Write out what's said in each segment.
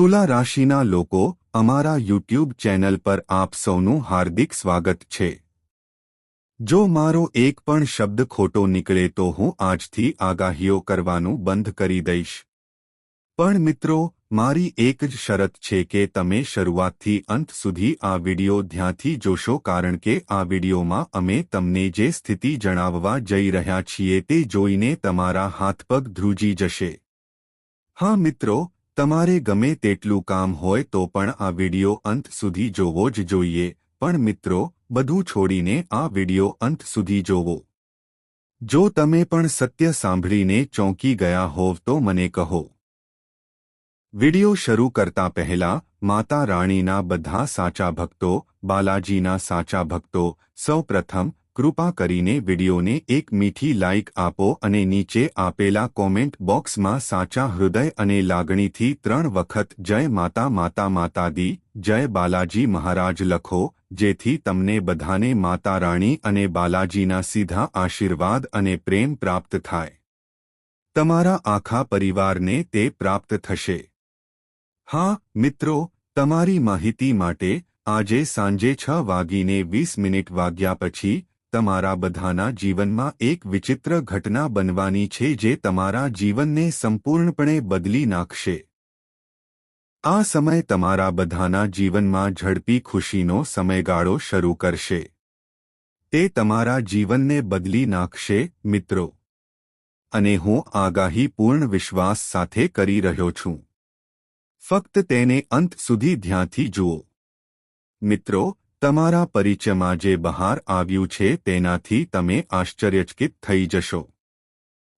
તુલા રાશિના લોકો અમારા યુટ્યુબ ચેનલ પર આપ સૌનું હાર્દિક સ્વાગત છે. જો મારો એક પણ શબ્દ ખોટો નીકળે તો હું આજથી આગાહીઓ કરવાનું બંધ કરી દઈશ. પણ મિત્રો, મારી એક જ શરત છે કે તમે શરૂઆતથી અંત સુધી આ વિડિયો ધ્યાનથી જોશો કારણ કે આ વિડિયોમાં અમે તમને જે સ્થિતિ જણાવવા જઈ રહ્યા છીએ તે જોઈને તમારા હાથપગ ધ્રુજી જશે. હા મિત્રો તમારે ગમે તેટલું કામ હોય તો પણ આ વિડિયો અંત સુધી જોવો જ જોઈએ, પણ મિત્રો, બધું છોડીને આ વિડિયો અંત સુધી જોવો. જો તમે પણ સત્ય સાંભળીને ચોંકી ગયા હોવ તો મને કહો. વિડિયો શરૂ કરતા પહેલા, માતા રાણીના બધા સાચા ભક્તો, બાલાજીના સાચા ભક્તો, સૌપ્રથમ કૃપા કરીને વિડિયોને એક મીઠી લાઇક આપો અને નીચે આપેલા કોમેન્ટ બોક્સમાં સાચા હૃદય અને લાગણીથી ત્રણ વખત જય માતા માતા માતાદી જય બાલાજી મહારાજ લખો, જેથી તમને બધાને માતા રાણી અને બાલાજીના સીધા આશીર્વાદ અને પ્રેમ પ્રાપ્ત થાય. તમારા આખા પરિવારને તે પ્રાપ્ત થશે. હા, મિત્રો, તમારી માહિતી માટે આજે સાંજે છ વાગીને વીસ મિનિટ વાગ્યા પછી તમારા બધાના જીવનમાં એક વિચિત્ર ઘટના બનવાની છે જે તમારા જીવનને સંપૂર્ણપણે બદલી નાખશે. આ સમય તમારા બધાના જીવનમાં ઝડપી ખુશીનો સમયગાળો શરૂ કરશે. તે તમારા જીવનને બદલી નાખશે, મિત્રો. અને હું આગાહી પૂર્ણ વિશ્વાસ સાથે કરી રહ્યો છું. ફક્ત તેને અંત સુધી ધ્યાનથી જુઓ. મિત્રો તમારા પરિચયમાં જે બહાર આવ્યું છે તેનાથી તમે આશ્ચર્યચકિત થઈ જશો.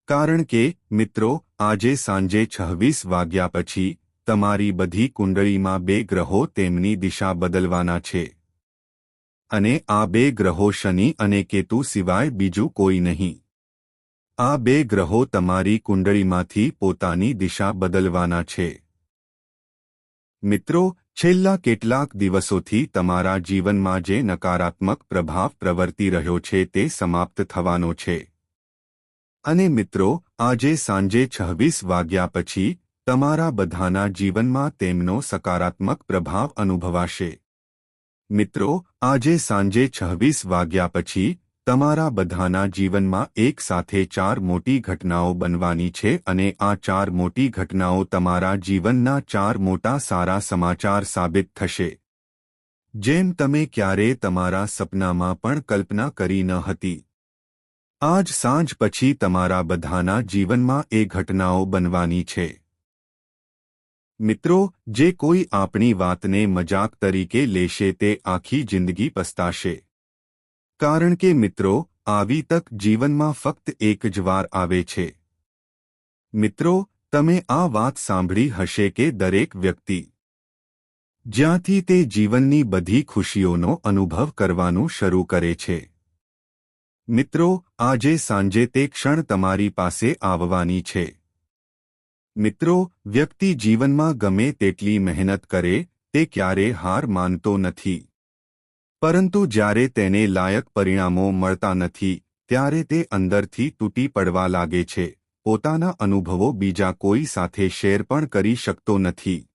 કારણ કે, મિત્રો, આજે સાંજે છવ્વીસ વાગ્યા પછી, તમારી બધી કુંડળીમાં બે ગ્રહો તેમની દિશા બદલવાના છે. અને આ બે ગ્રહો શનિ અને કેતુ સિવાય બીજું કોઈ નહીં. આ બે ગ્રહો તમારી કુંડળીમાંથી પોતાની દિશા બદલવાના છે. મિત્રો, છેલ્લા કેટલાક દિવસોથી તમારા જીવનમાં જે નકારાત્મક પ્રભાવ પ્રવર્તી રહ્યો છે તે સમાપ્ત થવાનો છે. અને મિત્રો, આજે સાંજે છવ્વીસ વાગ્યા પછી તમારા બધાના જીવનમાં તેમનો સકારાત્મક પ્રભાવ અનુભવાશે. મિત્રો, આજે સાંજે છવ્વીસ વાગ્યા પછી તમારા બધાના જીવનમાં એક સાથે ચાર મોટી ઘટનાઓ બનવાની છે અને આ ચાર મોટી ઘટનાઓ તમારા જીવનના ચાર મોટા સારા સમાચાર સાબિત થશે. જેમ તમે ક્યારે તમારા સપનામાં પણ કલ્પના કરી ન હતી. આજ સાંજ પછી તમારા બધાના જીવનમાં એ ઘટનાઓ બનવાની છે. મિત્રો, જે કોઈ આપણી વાતને મજાક તરીકે લેશે તે આખી જિંદગી પસ્તાશે. કારણ કે મિત્રો, આવી તક જીવનમાં ફક્ત એક જ વાર આવે છે. મિત્રો, તમે આ વાત સાંભળી હશે કે દરેક વ્યક્તિ જ્યાંથી તે જીવનની બધી ખુશીઓનો અનુભવ કરવાનું શરૂ કરે છે. મિત્રો, આજે સાંજે તે ક્ષણ તમારી પાસે આવવાની છે. મિત્રો, વ્યક્તિ જીવનમાં ગમે તેટલી મહેનત કરે, તે ક્યારે હાર માનતો નથી. પરંતુ જ્યારે તેને લાયક પરિણામો મળતા નથી, ત્યારે તે અંદરથી તૂટી પડવા લાગે છે. પોતાના અનુભવો બીજા કોઈ સાથે શેર પણ કરી શકતો નથી.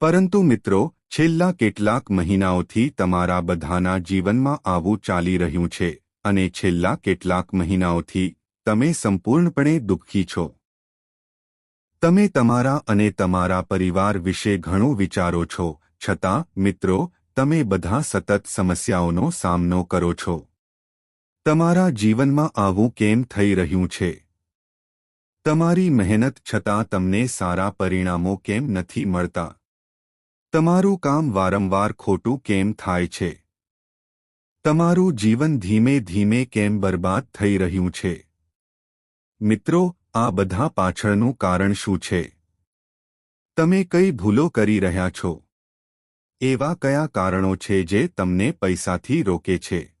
પરંતુ મિત્રો, છેલ્લા કેટલાક મહિનાઓથી તમારા બધાના જીવનમાં આવું ચાલી રહ્યું છે, અને છેલ્લા કેટલાક મહિનાઓથી તમે સંપૂર્ણપણે દુઃખી છો. તમે તમારા અને તમારા પરિવાર વિશે ઘણું વિચારો છો. છતાં, મિત્રો તમે બધા સતત સમસ્યાઓનો સામનો કરો છો. તમારા જીવનમાં આવું કેમ થઈ રહ્યું છે? તમારી મહેનત છતાં તમને સારા પરિણામો કેમ નથી મળતા? તમારું કામ વારંવાર ખોટું કેમ થાય છે? તમારું જીવન ધીમે ધીમે કેમ બરબાદ થઈ રહ્યું છે? મિત્રો, આ બધા પાછળનું કારણ શું છે? તમે કઈ ભૂલો કરી રહ્યા છો? એવા કયા કારણો છે જે તમને પૈસાથી રોકે છે?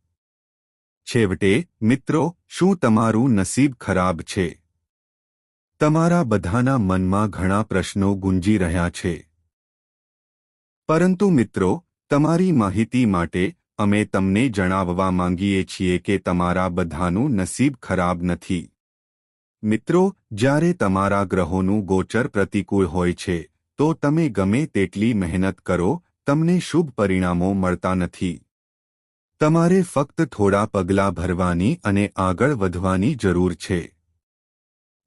છેવટે, મિત્રો, શું તમારું નસીબ ખરાબ છે? તમારા બધાના મનમાં ઘણા પ્રશ્નો ગુંજી રહ્યા છે. પરંતુ મિત્રો, તમારી માહિતી માટે અમે તમને જણાવવા માંગીએ છીએ કે તમારા બધાનું નસીબ ખરાબ નથી. મિત્રો, જ્યારે તમારા ગ્રહોનું ગોચર પ્રતિકૂળ હોય છે, તો તમે ગમે તેટલી મહેનત કરો તમને શુભ પરિણામો મળતા નથી. તમારે ફક્ત થોડા પગલાં ભરવાની અને આગળ વધવાની જરૂર છે.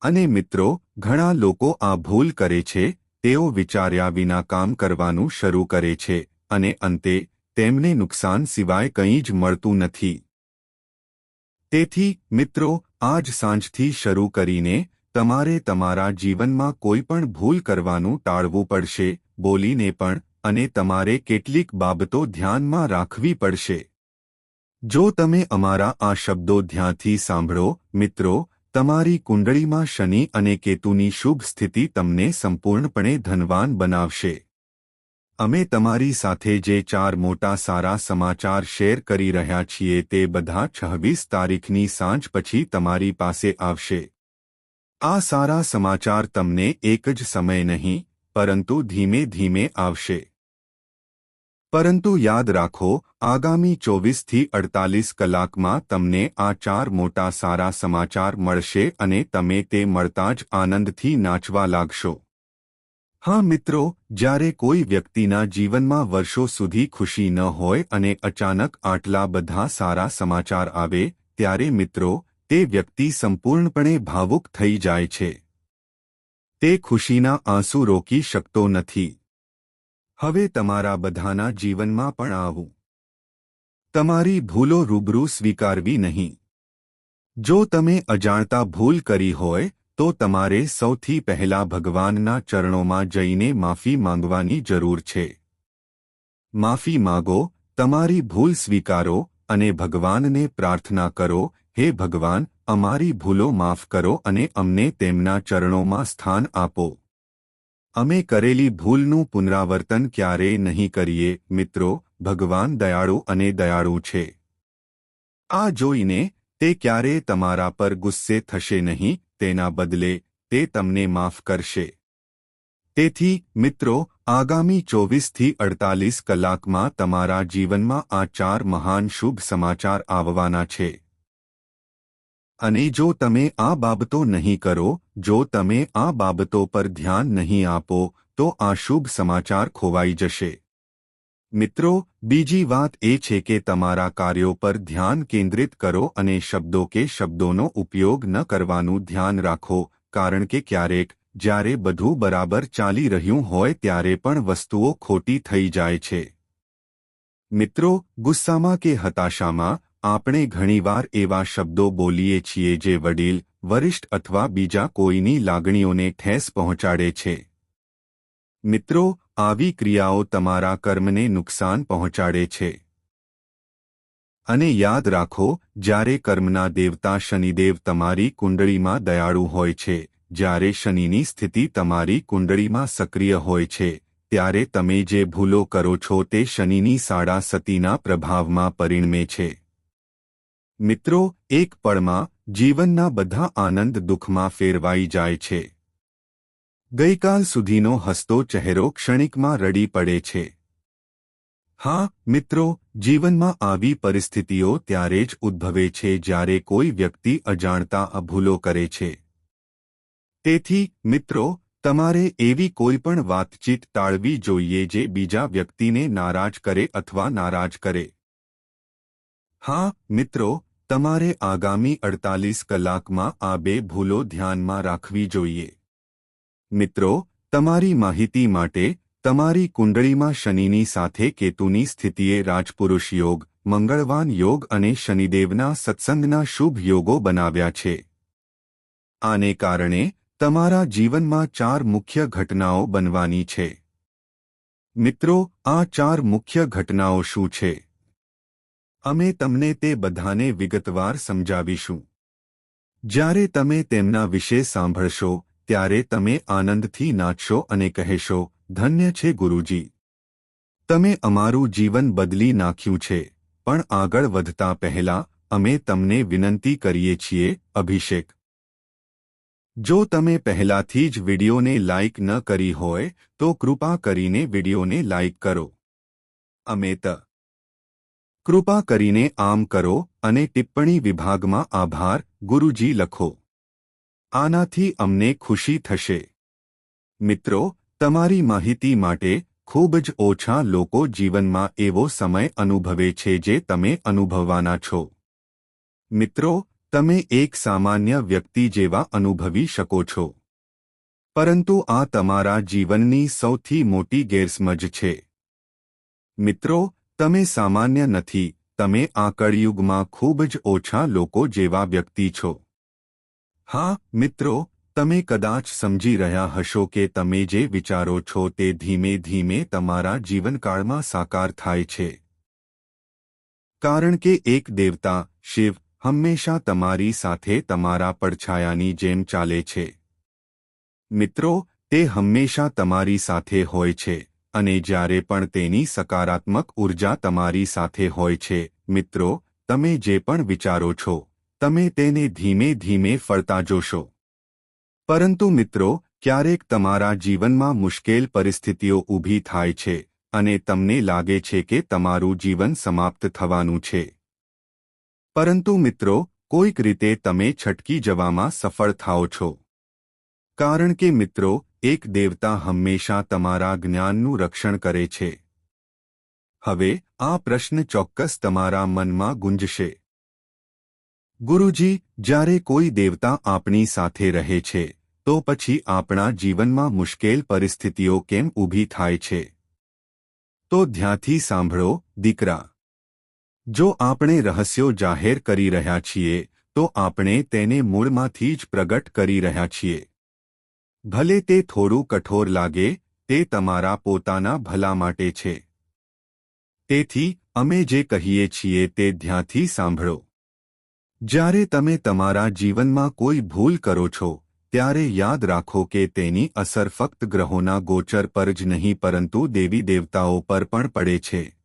અને મિત્રો, ઘણા લોકો આ ભૂલ કરે છે, તેઓ વિચાર્યા વિના કામ કરવાનું શરૂ કરે છે, અને અંતે, તેમને નુકસાન સિવાય કંઈ જ મળતું નથી. તેથી, મિત્રો, આજ સાંજથી શરૂ કરીને, તમારે તમારા જીવનમાં કોઈ પણ ભૂલ કરવાનું ટાળવું પડશે, બોલીને પણ અને તમારે કેટલીક બાબતો ધ્યાનમાં રાખવી પડશે. જો તમે અમારા આ શબ્દો ધ્યાનથી સાંભળો, મિત્રો, તમારી કુંડળીમાં શનિ અને કેતુની શુભ સ્થિતિ તમને સંપૂર્ણપણે ધનવાન બનાવશે. અમે તમારી સાથે જે ચાર મોટા સારા સમાચાર શેર કરી રહ્યા છીએ તે બધા છવ્વીસ તારીખની સાંજ પછી તમારી પાસે આવશે. આ સારા સમાચાર તમને એક જ સમય નહીં, પરંતુ ધીમે ધીમે આવશે. પરંતુ યાદ રાખો, આગામી ચોવીસથી અડતાલીસ કલાકમાં તમને આ ચાર મોટા સારા સમાચાર મળશે અને તમે તે મળતા જ આનંદથી નાચવા લાગશો. હા મિત્રો, જ્યારે કોઈ વ્યક્તિના જીવનમાં વર્ષો સુધી ખુશી ન હોય અને અચાનક આટલા બધા સારા સમાચાર આવે, ત્યારે મિત્રો, તે વ્યક્તિ સંપૂર્ણપણે ભાવુક થઈ જાય છે. તે ખુશીના આંસુ રોકી શકતો નથી. હવે તમારા બધાના જીવનમાં પણ આવું. તમારી ભૂલો રૂબરૂ સ્વીકારવી નહીં. જો તમે અજાણતા ભૂલ કરી હોય, તો તમારે સૌથી પહેલા ભગવાનના ચરણોમાં જઈને માફી માંગવાની જરૂર છે. માફી માગો, તમારી ભૂલ સ્વીકારો અને ભગવાનને પ્રાર્થના કરો, હે ભગવાન, અમારી ભૂલો માફ કરો અને અમને તેમના ચરણોમાં સ્થાન આપો. અમે કરેલી ભૂલનું પુનરાવર્તન ક્યારેય નહીં કરીએ, મિત્રો, ભગવાન દયાળુ અને દયાળુ છે. આ જોઈને, તે ક્યારેય તમારા પર ગુસ્સે થશે નહીં, તેના બદલે, તે તમને માફ કરશે. તેથી, મિત્રો, આગામી ચોવીસથી અડતાલીસ કલાકમાં તમારા જીવનમાં આ ચાર મહાન શુભ સમાચાર આવવાના છે. અને જો તમે આ બાબતો નહીં કરો, જો તમે આ બાબતો પર ધ્યાન નહીં આપો, તો આ શુભ સમાચાર ખોવાઈ જશે. મિત્રો, બીજી વાત એ છે કે તમારા કાર્યો પર ધ્યાન કેન્દ્રિત કરો અને શબ્દો કે શબ્દોનો ઉપયોગ ન કરવાનું ધ્યાન રાખો, કારણ કે ક્યારેક, જ્યારે બધું બરાબર ચાલી રહ્યું હોય ત્યારે પણ વસ્તુઓ ખોટી થઈ જાય છે. મિત્રો, ગુસ્સામાં કે હતાશામાં આપણે ઘણીવાર એવા શબ્દો બોલીએ છીએ જે વડીલ, વરિષ્ઠ અથવા બીજા કોઈની લાગણીઓને ઠેસ પહોંચાડે છે. મિત્રો, આવી ક્રિયાઓ તમારા કર્મને નુકસાન પહોંચાડે છે. અને યાદ રાખો, જ્યારે કર્મના દેવતા શનિદેવ તમારી કુંડળીમાં દયાળુ હોય છે, જ્યારે શનિની સ્થિતિ તમારી કુંડળીમાં સક્રિય હોય છે, ત્યારે તમે જે ભૂલો કરો છો તે શનિની સાડા સતીના પ્રભાવમાં પરિણમે છે. મિત્રો, એક પળમાં જીવનના બધા આનંદ દુઃખમાં ફેરવાઈ જાય છે. ગઈકાલ સુધીનો હસતો ચહેરો ક્ષણિકમાં રડી પડે છે. હા, મિત્રો, જીવનમાં આવી પરિસ્થિતિઓ ત્યારે જ ઉદ્ભવે છે જ્યારે કોઈ વ્યક્તિ અજાણતા અભૂલો કરે છે. તેથી, મિત્રો, તમારે એવી કોઈ પણ વાતચીત ટાળવી જોઈએ જે બીજા વ્યક્તિને નારાજ કરે અથવા નારાજ કરે. હા, મિત્રો, તમારે આગામી અડતાલીસ કલાકમાં આ બે ભૂલો ધ્યાનમાં રાખવી જોઈએ. મિત્રો, તમારી માહિતી માટે તમારી કુંડળીમાં શનિની સાથે કેતુની સ્થિતિએ રાજપુરુષ યોગ, મંગળવાન યોગ અને શનિદેવના સત્સંગના શુભ યોગો બનાવ્યા છે. આને કારણે તમારા જીવનમાં ચાર મુખ્ય ઘટનાઓ બનવાની છે. મિત્રો, આ ચાર મુખ્ય ઘટનાઓ શું છે? અમે તમને તે બધાને વિગતવાર સમજાવીશું. જ્યારે તમે તેમના વિશે સાંભળશો, ત્યારે તમે આનંદથી નાચશો અને કહેશો, ધન્ય છે ગુરુજી. તમે અમારું જીવન બદલી નાખ્યું છે, પણ આગળ વધતા પહેલા અમે તમને વિનંતી કરીએ છીએ, અભિષેક. જો તમે પહેલાથી જ વિડીયોને લાઇક ન કરી હોય, તો કૃપા કરીને વિડીયોને લાઇક કરો. અમે ત કૃપા કરીને આમ કરો અને ટિપ્પણી વિભાગમાં આભાર, ગુરુજી લખો. આનાથી અમને ખુશી થશે. મિત્રો, તમારી માહિતી માટે ખૂબ જ ઓછા લોકો જીવનમાં એવો સમય અનુભવે છે જે તમે અનુભવવાના છો. મિત્રો, તમે એક સામાન્ય વ્યક્તિ જેવા અનુભવી શકો છો. પરંતુ આ તમારા જીવનની સૌથી મોટી ગેરસમજ છે. મિત્રો તમે સામાન્ય નથી, તમે આ કળયુગમાં ખૂબ જ ઓછા લોકો જેવા વ્યક્તિ છો. હા, મિત્રો, તમે કદાચ સમજી રહ્યા હશો કે તમે જે વિચારો છો તે ધીમે ધીમે તમારા જીવનકાળમાં સાકાર થાય છે. કારણ કે એક દેવતા, શિવ, હંમેશા તમારી સાથે તમારા પડછાયાની જેમ ચાલે છે. મિત્રો, તે હંમેશા તમારી સાથે હોય છે. અને જ્યારે પણ તેની સકારાત્મક ઊર્જા તમારી સાથે હોય છે, મિત્રો, તમે જે પણ વિચારો છો, તમે તેને ધીમે ધીમે ફરતા જોશો. પરંતુ મિત્રો, ક્યારેક તમારા જીવનમાં મુશ્કેલ પરિસ્થિતિઓ ઊભી થાય છે, અને તમને લાગે છે કે તમારું જીવન સમાપ્ત થવાનું છે. પરંતુ મિત્રો, કોઈક રીતે તમે છટકી જવામાં સફળ થાઓ છો. કારણ કે મિત્રો એક દેવતા હંમેશા તમારા જ્ઞાનનું રક્ષણ કરે છે. હવે, આ પ્રશ્ન ચોક્કસ તમારા મનમાં ગુંજશે. ગુરુજી, જ્યારે કોઈ દેવતા આપણી સાથે રહે છે, તો પછી આપણા જીવનમાં મુશ્કેલ પરિસ્થિતિઓ કેમ ઊભી થાય છે? તો ધ્યાનથી સાંભળો, દીકરા. જો આપણે રહસ્યો જાહેર કરી રહ્યા છીએ, તો આપણે તેને મૂળમાંથી જ પ્રગટ કરી રહ્યા છીએ. ભલે તે થોડું કઠોર લાગે, તે તમારા પોતાના ભલા માટે છે. તેથી, અમે જે કહીએ છીએ તે ધ્યાનથી સાંભળો. જ્યારે તમે તમારા જીવનમાં કોઈ ભૂલ કરો છો, ત્યારે યાદ રાખો કે તેની અસર ફક્ત ગ્રહોના ગોચર પર જ નહીં, પરંતુ દેવી દેવતાઓ પર પણ પડે છે.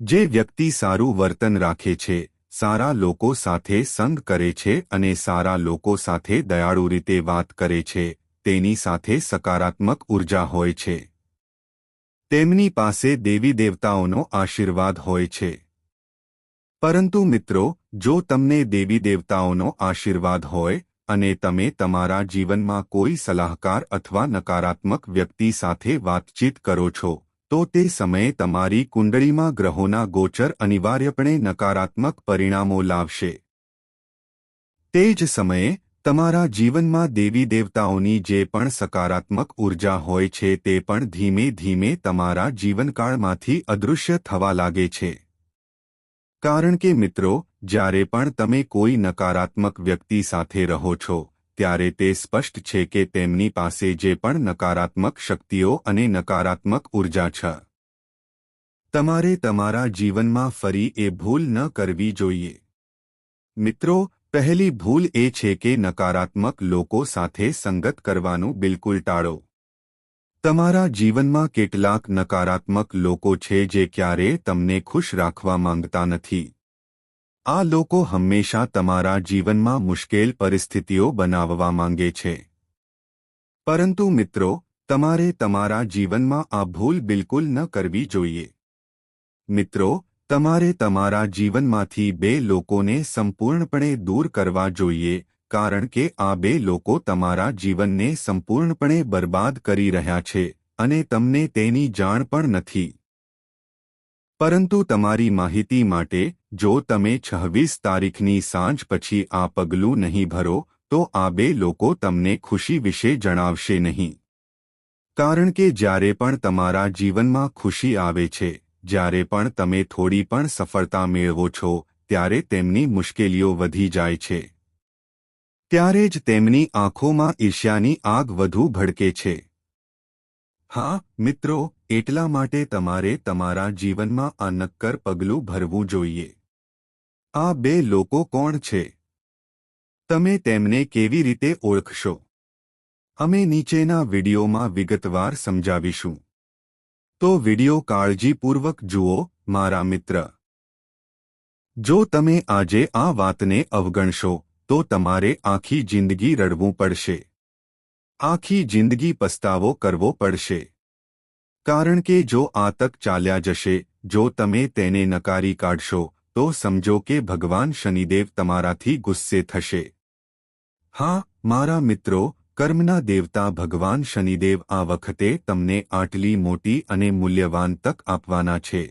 જે વ્યક્તિ સારું વર્તન રાખે છે સારા લોકો સાથે સંગ કરે છે અને સારા લોકો સાથે દયાળુ રીતે વાત કરે છે, તેની સાથે સકારાત્મક ઊર્જા હોય છે. તેમની પાસે દેવી દેવતાઓનો આશીર્વાદ હોય છે. પરંતુ મિત્રો, જો તમને દેવી દેવતાઓનો આશીર્વાદ હોય, અને તમે તમારા જીવનમાં કોઈ સલાહકાર અથવા નકારાત્મક વ્યક્તિ સાથે વાતચીત કરો છો તો તે સમયે તમારી કુંડળીમાં ગ્રહોના ગોચર અનિવાર્યપણે નકારાત્મક પરિણામો લાવશે. તે જ સમયે, તમારા જીવનમાં દેવી દેવતાઓની જે પણ સકારાત્મક ઊર્જા હોય છે તે પણ ધીમે ધીમે તમારા જીવનકાળમાંથી અદૃશ્ય થવા લાગે છે. કારણ કે મિત્રો, જ્યારે પણ તમે કોઈ નકારાત્મક વ્યક્તિ સાથે રહો છો ત્યારે તે સ્પષ્ટ છે કે તેમની પાસે જે પણ નકારાત્મક શક્તિઓ અને નકારાત્મક ઊર્જા છે. તમારે તમારા જીવનમાં ફરી એ ભૂલ ન કરવી જોઈએ. મિત્રો, પહેલી ભૂલ એ છે કે નકારાત્મક લોકો સાથે સંગત કરવાનું બિલકુલ ટાળો. તમારા જીવનમાં કેટલાક નકારાત્મક લોકો છે જે ક્યારેય તમને ખુશ રાખવા માંગતા નથી. આ લોકો હંમેશા તમારા જીવનમાં મુશ્કેલ પરિસ્થિતિઓ બનાવવા માંગે છે. પરંતુ મિત્રો, તમારે તમારા જીવનમાં આ ભૂલ બિલકુલ ન કરવી જોઈએ. મિત્રો, તમારે તમારા જીવનમાંથી બે લોકોને સંપૂર્ણપણે દૂર કરવા જોઈએ, કારણ કે આ બે લોકો તમારા જીવનને સંપૂર્ણપણે બરબાદ કરી રહ્યા છે અને તમને તેની જાણ પણ નથી. પરંતુ તમારી માહિતી માટે જો તમે છવ્વીસ તારીખની સાંજ પછી આ પગલું નહીં ભરો, તો આ બે લોકો તમને ખુશી વિશે જણાવશે નહીં. કારણ કે જ્યારે પણ તમારા જીવનમાં ખુશી આવે છે, જ્યારે પણ તમે થોડી પણ સફળતા મેળવો છો, ત્યારે તેમની મુશ્કેલીઓ વધી જાય છે. ત્યારે જ તેમની આંખોમાં ઈર્ષ્યાની આગ વધુ ભડકે છે. હા, મિત્રો, એટલા માટે તમારે તમારા જીવનમાં આ નક્કર પગલું ભરવું જોઈએ. આ બે લોકો કોણ છે? તમે તેમને કેવી રીતે ઓળખશો? અમે નીચેના વિડીયોમાં વિગતવાર સમજાવીશું. તો વીડિયો કાળજીપૂર્વક જુઓ, મારા મિત્ર. જો તમે આજે આ વાતને અવગણશો, તો તમારે આખી જિંદગી રડવું પડશે. આખી જિંદગી પસ્તાવો કરવો પડશે. કારણ કે જો આ તક ચાલ્યા જશે, જો તમે તેને નકારી કાઢશો તો સમજો કે ભગવાન શનિદેવ તમારાથી ગુસ્સે થશે હા મારા મિત્રો કર્મના દેવતા ભગવાન શનિદેવ આ વખતે તમને આટલી મોટી અને મૂલ્યવાન તક આપવાના છે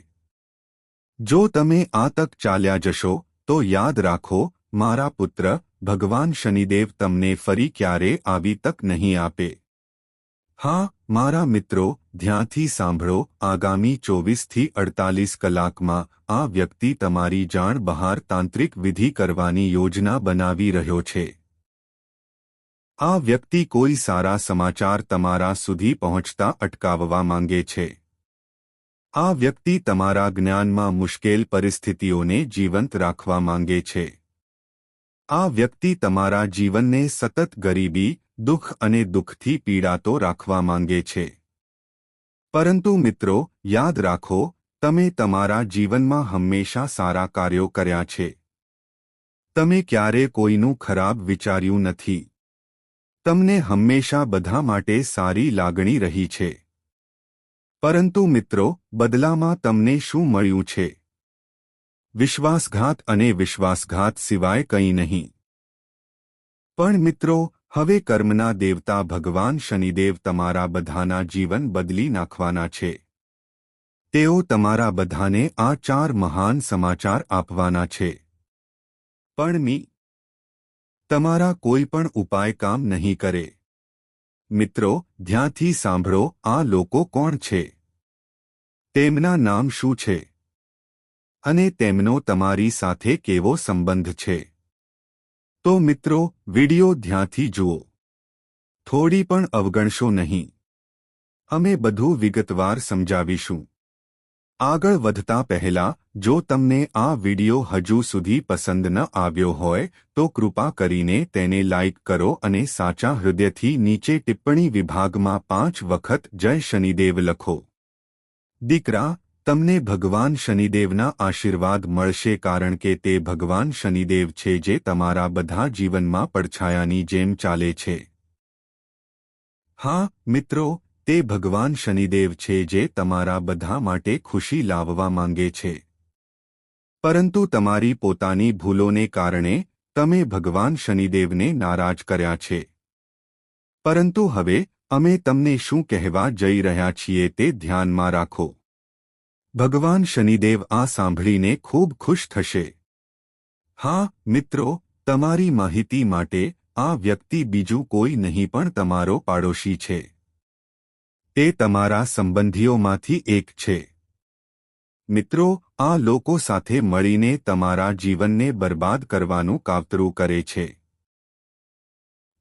જો તમે આ તક ચાલ્યા જશો તો યાદ રાખો મારા પુત્ર ભગવાન શનિદેવ તમને ફરી ક્યારે આવી તક નહીં આપે હા મારા મિત્રો ધ્યાનથી સાંભળો, આગામી ચોવીસથી અડતાલીસ કલાકમાં આ વ્યક્તિ તમારી જાણ બહાર તાંત્રિક વિધિ કરવાની યોજના બનાવી રહ્યો છે. આ વ્યક્તિ કોઈ સારા સમાચાર તમારા સુધી પહોંચતા અટકાવવા માંગે છે. આ વ્યક્તિ તમારા જ્ઞાનમાં મુશ્કેલ પરિસ્થિતિઓને જીવંત રાખવા માંગે છે. આ વ્યક્તિ તમારા જીવનને સતત ગરીબી, દુઃખ અને દુઃખથી પીડાતો રાખવા માંગે છે. પરંતુ મિત્રો, યાદ રાખો, તમે તમારા જીવનમાં હંમેશા સારા કાર્યો કર્યા છે. તમે ક્યારે કોઈનું ખરાબ વિચાર્યું નથી. તમને હંમેશા બધા માટે સારી લાગણી રહી છે. પરંતુ મિત્રો, બદલામાં તમને શું મળ્યું છે? વિશ્વાસઘાત અને વિશ્વાસઘાત સિવાય કંઈ નહીં. પણ મિત્રો હવે કર્મના દેવતા ભગવાન શનિદેવ તમારા બધાના જીવન બદલી નાખવાના છે. તેઓ તમારા બધાને આ ચાર મહાન સમાચાર આપવાના છે. પણ મી, તમારા કોઈ પણ ઉપાય કામ નહીં કરે. મિત્રો, ધ્યાનથી સાંભળો, આ લોકો કોણ છે? તેમના નામ શું છે? અને તેમનો તમારી સાથે કેવો સંબંધ છે? તો મિત્રો, વિડિયો ધ્યાનથી જુઓ. થોડી પણ અવગણશો નહીં. અમે બધું વિગતવાર સમજાવીશું. આગળ વધતા પહેલા, જો તમને આ વિડિયો હજુ સુધી પસંદ ન આવ્યો હોય, તો કૃપા કરીને તેને લાઇક કરો અને સાચા હૃદયથી નીચે ટિપ્પણી વિભાગમાં પાંચ વખત જય શનિદેવ લખો. દીકરા તમને ભગવાન શનિદેવના આશીર્વાદ મળશે કારણ કે તે ભગવાન શનિદેવ છે જે તમારા બધા જીવનમાં પડછાયાની જેમ ચાલે છે. હા, મિત્રો, તે ભગવાન શનિદેવ છે જે તમારા બધા માટે ખુશી લાવવા માંગે છે. પરંતુ તમારી પોતાની ભૂલોને કારણે તમે ભગવાન શનિદેવને નારાજ કર્યા છે. પરંતુ હવે, અમે તમને શું કહેવા જઈ રહ્યા છીએ તે ધ્યાનમાં રાખો. ભગવાન શનિદેવ આ સાંભળીને ખૂબ ખુશ થશે. હા, મિત્રો, તમારી માહિતી માટે આ વ્યક્તિ બીજું કોઈ નહીં પણ તમારો પાડોશી છે. તે તમારા સંબંધીઓમાંથી એક છે. મિત્રો, આ લોકો સાથે મળીને તમારા જીવનને બરબાદ કરવાનું કાવતરું કરે છે.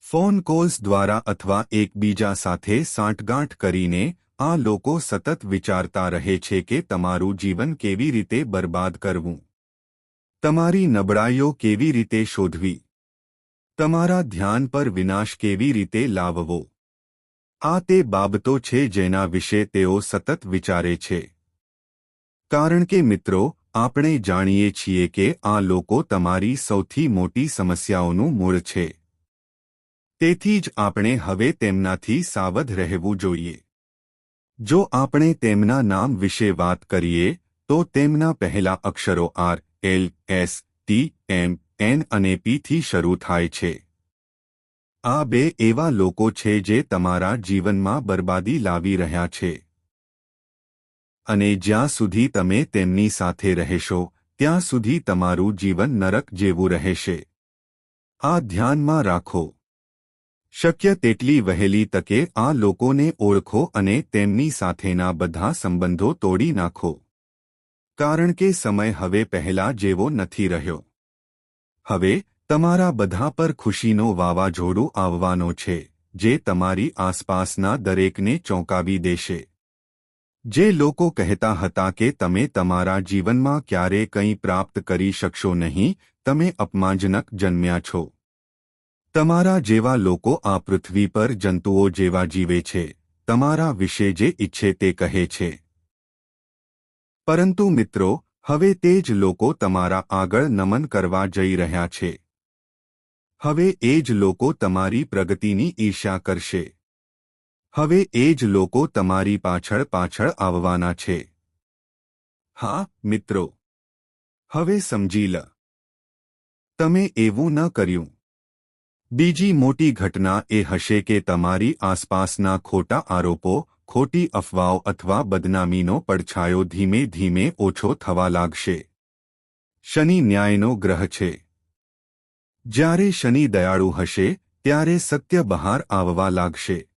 ફોન કોલ્સ દ્વારા અથવા એકબીજા સાથે સાંઠગાંઠ કરીને આ લોકો સતત વિચારતા રહે છે કે તમારું જીવન કેવી રીતે બરબાદ કરવું. તમારી નબળાઈઓ કેવી રીતે શોધવી. તમારા ધ્યાન પર વિનાશ કેવી રીતે લાવવો. આ તે બાબતો છે જેના વિશે તેઓ સતત વિચારે છે. કારણ કે મિત્રો, આપણે જાણીએ છીએ કે આ લોકો તમારી સૌથી મોટી સમસ્યાઓનું મૂળ છે. તેથી જ આપણે હવે તેમનાથી સાવધ રહેવું જોઈએ. જો આપણે તેમના નામ વિશે વાત કરીએ, તો તેમના પહેલા અક્ષરો R, L, S, T, M, N અને પીથી શરૂ થાય છે. આ બે એવા લોકો છે જે તમારા જીવનમાં બરબાદી લાવી રહ્યા છે. અને જ્યાં સુધી તમે તેમની સાથે રહેશો, ત્યાં સુધી તમારું જીવન નરક જેવું રહેશે. આ ધ્યાનમાં રાખો. શક્ય તેટલી વહેલી તકે આ લોકોને ઓળખો અને તેમની સાથેના બધા સંબંધો તોડી નાખો. કારણ કે સમય હવે પહેલા જેવો નથી રહ્યો. હવે, તમારા બધા પર ખુશીનો વાવાઝોડું આવવાનો છે, જે તમારી આસપાસના દરેકને ચોંકાવી દેશે. જે લોકો કહેતા હતા કે તમે તમારા જીવનમાં ક્યારે કંઈ પ્રાપ્ત કરી શકશો નહીં, તમે અપમાનજનક જન્મ્યા છો. તમારા જેવા લોકો આ પૃથ્વી પર જંતુઓ જેવા જીવે છે. તમારા વિશે જે ઈચ્છે તે કહે છે. પરંતુ મિત્રો, હવે તે જ લોકો તમારા આગળ નમન કરવા જઈ રહ્યા છે. હવે એ જ લોકો તમારી પ્રગતિની ઈર્ષ્યા કરશે. હવે એ જ લોકો તમારી પાછળ પાછળ આવવાના છે. હા, મિત્રો. હવે સમજી લ. તમે એવું ન કર્યું. બીજી મોટી ઘટના એ હશે કે તમારી આસપાસના ખોટા આરોપો, ખોટી અફવાઓ અથવા બદનામીનો પડછાયો ધીમે ધીમે ઓછો થવા લાગશે. શનિ ન્યાયનો ગ્રહ છે. જ્યારે શનિ દયાળુ હશે, ત્યારે સત્ય બહાર આવવા લાગશે.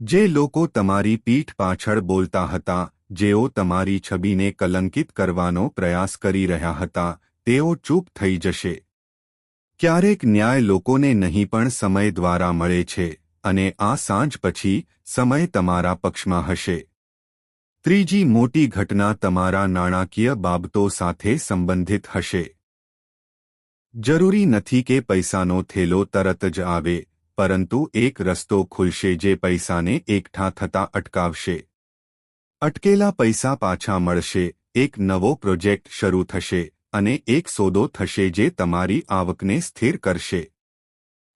જે લોકો તમારી પીઠ પાછળ બોલતા હતા, જેઓ તમારી છબીને કલંકિત કરવાનો પ્રયાસ કરી રહ્યા હતા, તેઓ ચૂપ થઈ જશે. ક્યારેક ન્યાય લોકોને નહીં પણ સમય દ્વારા મળે છે, અને આ સાંજ પછી સમય તમારા પક્ષમાં હશે. ત્રીજી મોટી ઘટના તમારા નાણાકીય બાબતો સાથે સંબંધિત હશે. જરૂરી નથી કે પૈસાનો થેલો તરત જ આવે, પરંતુ એક રસ્તો ખુલશે જે પૈસાને એકઠા થતા અટકાવશે. અટકેલા પૈસા પાછા મળશે, એક નવો પ્રોજેક્ટ શરૂ થશે અને એક સોદો થશે જે તમારી આવકને સ્થિર કરશે.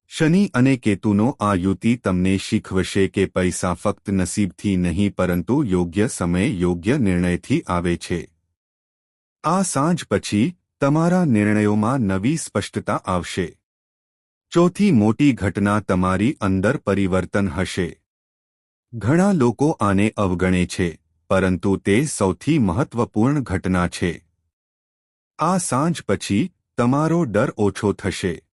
શનિ અને કેતુનો આ યુતિ તમને શીખવશે કે પૈસા ફક્ત નસીબથી નહીં પરંતુ યોગ્ય સમયે યોગ્ય નિર્ણયથી આવે છે. આ સાંજ પછી તમારા નિર્ણયોમાં નવી સ્પષ્ટતા આવશે. ચોથી મોટી ઘટના તમારી અંદર પરિવર્તન હશે. ઘણા લોકો આને અવગણે છે, પરંતુ તે સૌથી મહત્વપૂર્ણ ઘટના છે. આ સાંજ પછી તમારો ડર ઓછો થશે.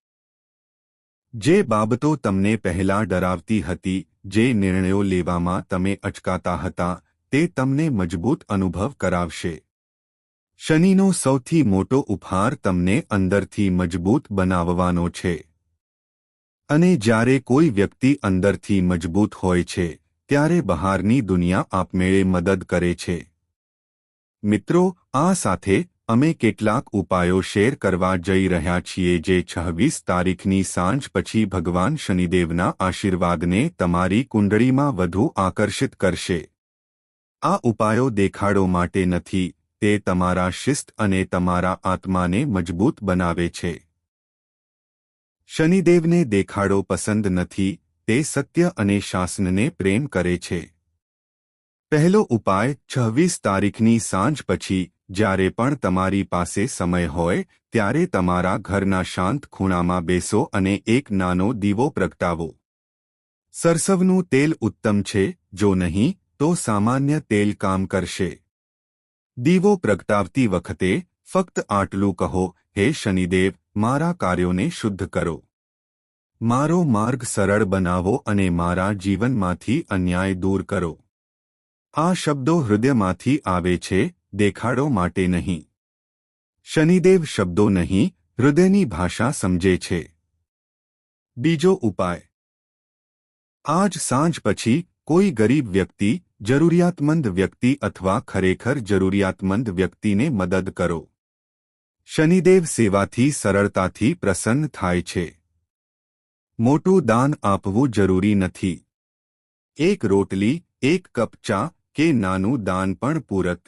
જે બાબતો તમને પહેલા ડરાવતી હતી, જે નિર્ણયો લેવામાં તમે અચકાતા હતા, તે તમને મજબૂત અનુભવ કરાવશે. શનિનો સૌથી મોટો ઉપહાર તમને અંદરથી મજબૂત બનાવવાનો છે. અને જ્યારે કોઈ વ્યક્તિ અંદરથી મજબૂત હોય છે, ત્યારે બહારની દુનિયા આપમેળે મદદ કરે છે. મિત્રો, આ સાથે અમે કેટલાક ઉપાયો શેર કરવા જઈ રહ્યા છીએ જે છવ્વીસ તારીખની સાંજ પછી ભગવાન શનિદેવના આશીર્વાદને તમારી કુંડળીમાં વધુ આકર્ષિત કરશે. આ ઉપાયો દેખાડો માટે નથી, તે તમારા શિસ્ત અને તમારા આત્માને મજબૂત બનાવે છે. શનિદેવને દેખાડો પસંદ નથી, તે સત્ય અને શાસનને પ્રેમ કરે છે. પહેલો ઉપાય છવ્વીસ તારીખની સાંજ પછી, જ્યારે પણ તમારી પાસે સમય હોય, ત્યારે તમારા ઘરના શાંત ખૂણામાં બેસો અને એક નાનો દીવો પ્રગટાવો. સરસવનું તેલ ઉત્તમ છે, જો નહીં, તો સામાન્ય તેલ કામ કરશે. દીવો પ્રગટાવતી વખતે, ફક્ત આટલું કહો, હે શનિદેવ, મારા કાર્યોને શુદ્ધ કરો. મારો માર્ગ સરળ બનાવો અને મારા જીવનમાંથી અન્યાય દૂર કરો. આ શબ્દો હૃદયમાંથી આવે છે, દેખાડો માટે નહીં. શનિદેવ શબ્દો નહીં, હૃદયની ભાષા સમજે છે. બીજો ઉપાય. આજ સાંજ પછી કોઈ ગરીબ વ્યક્તિ, જરૂરિયાતમંદ વ્યક્તિ અથવા ખરેખર જરૂરિયાતમંદ વ્યક્તિને મદદ કરો. શનિદેવ સેવાથી સરળતાથી પ્રસન્ન થાય છે. મોટું દાન આપવું જરૂરી નથી. એક રોટલી, એક કપ ચા કે નાનું દાન પણ પૂરક.